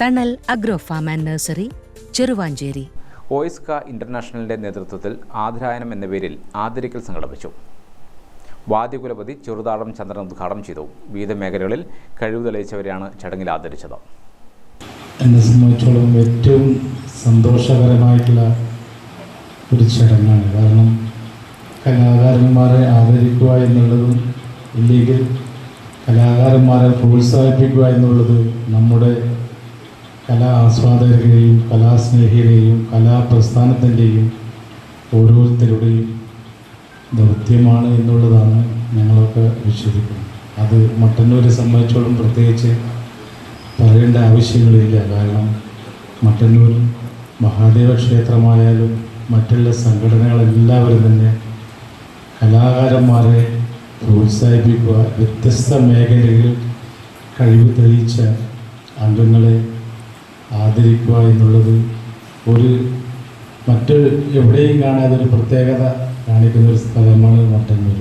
Thanal agro farm and nursery Cheruvanchery. OISCA ഇന്റർനാഷണലിന്റെ നേതൃത്വത്തിൽ ആതിരായനം എന്ന പേരിൽ ആദരിക്കൽ സംഘടിപ്പിച്ചു. വാദ്യകുലപതി ചെറുതാടം ചന്ദ്രൻ ഉദ്ഘാടനം ചെയ്തു. വിവിധ മേഖലകളിൽ കഴിവ് തെളിയിച്ചവരെയാണ് ചടങ്ങിൽ ആദരിച്ചത്. എന്നെ സംബന്ധിച്ചോളം ഏറ്റവും സന്തോഷകരമായിട്ടുള്ള ഒരു ചടങ്ങാണ്. കാരണം കലാകാരന്മാരെ ആദരിക്കുക എന്നുള്ളതും ഇല്ലെങ്കിൽ കലാകാരന്മാരെ പ്രോത്സാഹിപ്പിക്കുക എന്നുള്ളത് നമ്മുടെ കലാ ആസ്വാദകരെയും കലാസ്നേഹികളെയും കലാപ്രസ്ഥാനത്തിന്റെയും ഓരോരുത്തരുടെയും ദൗത്യമാണ് എന്നുള്ളതാണ് ഞങ്ങളൊക്കെ വിശ്വസിക്കുന്നത്. അത് മട്ടന്നൂരെ സംബന്ധിച്ചോളം പ്രത്യേകിച്ച് പറയേണ്ട ആവശ്യങ്ങളില്ല. കാരണം മട്ടന്നൂർ മഹാദേവ ക്ഷേത്രമായാലും മറ്റുള്ള സംഘടനകളെല്ലാവരും തന്നെ കലാകാരന്മാരെ പ്രോത്സാഹിപ്പിക്കുക വ്യത്യസ്ത മേഖലകളിൽ കഴിവ് തെളിയിച്ച അംഗങ്ങളെ ആദരിക്കുക എന്നുള്ളത് ഒരു മറ്റ് എവിടെയും കാണാതെ ഒരു പ്രത്യേകത കാണിക്കുന്ന ഒരു സ്ഥലമാണ് മട്ടന്നൂർ.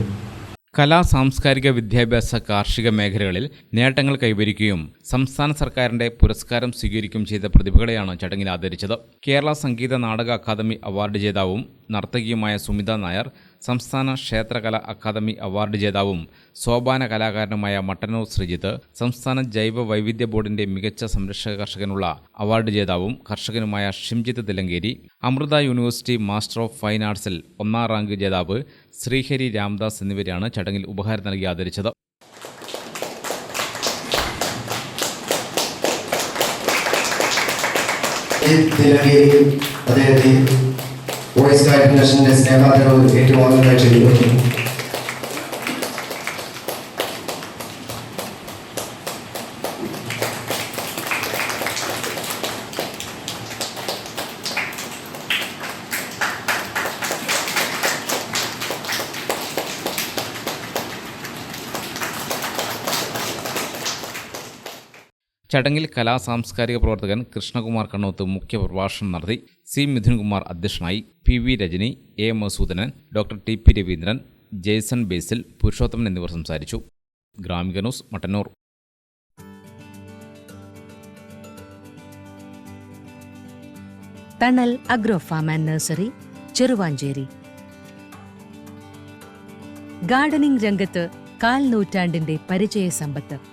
കലാ സാംസ്കാരിക വിദ്യാഭ്യാസ കാർഷിക മേഖലകളിൽ നേട്ടങ്ങൾ കൈവരിക്കുകയും സംസ്ഥാന സർക്കാരിന്റെ പുരസ്കാരം സ്വീകരിക്കുകയും ചെയ്ത പ്രതിഭകളെയാണ് ചടങ്ങിൽ ആദരിച്ചത്. കേരള സംഗീത നാടക അക്കാദമി അവാർഡ് ജേതാവും നർത്തകിയുമായ സുമിത നായർ സംസ്ഥാന ക്ഷേത്രകല അക്കാദമി അവാർഡ് ജേതാവും സോപാന കലാകാരനുമായ മട്ടന്നൂർ ശ്രീജിത്ത് സംസ്ഥാന ജൈവ വൈവിധ്യ ബോർഡിന്റെ മികച്ച സംരക്ഷക കർഷകനുള്ള അവാർഡ് ജേതാവും കർഷകനുമായ Shimjith Thillankeri Amrita university master of fine ആർട്സിൽ ഒന്നാം റാങ്ക് ജേതാവ് ശ്രീഹരി രാംദാസ് എന്നിവരെയാണ് ചടങ്ങിൽ ഉപഹാരം നൽകി ആദരിച്ചത്. അദ്ദേഹത്തെ Voice Guide National is never the role it all by ചടങ്ങിൽ കലാ സാംസ്കാരിക പ്രവർത്തകൻ കൃഷ്ണകുമാർ കണ്ണോത്ത് മുഖ്യ പ്രഭാഷണം നടത്തി സി മിഥുൻകുമാർ അധ്യക്ഷനായി P V Rajani A Masoodanan doctor T P Raveendran Jaison Basil Purushothaman എന്നിവർ സംസാരിച്ചു. Gramika news Mattannur. Thanal agro farm and nursery Cheruvanchery. Gardening രംഗത്ത് കാൽ നൂറ്റാണ്ടിന്റെ പരിചയ സമ്പത്ത്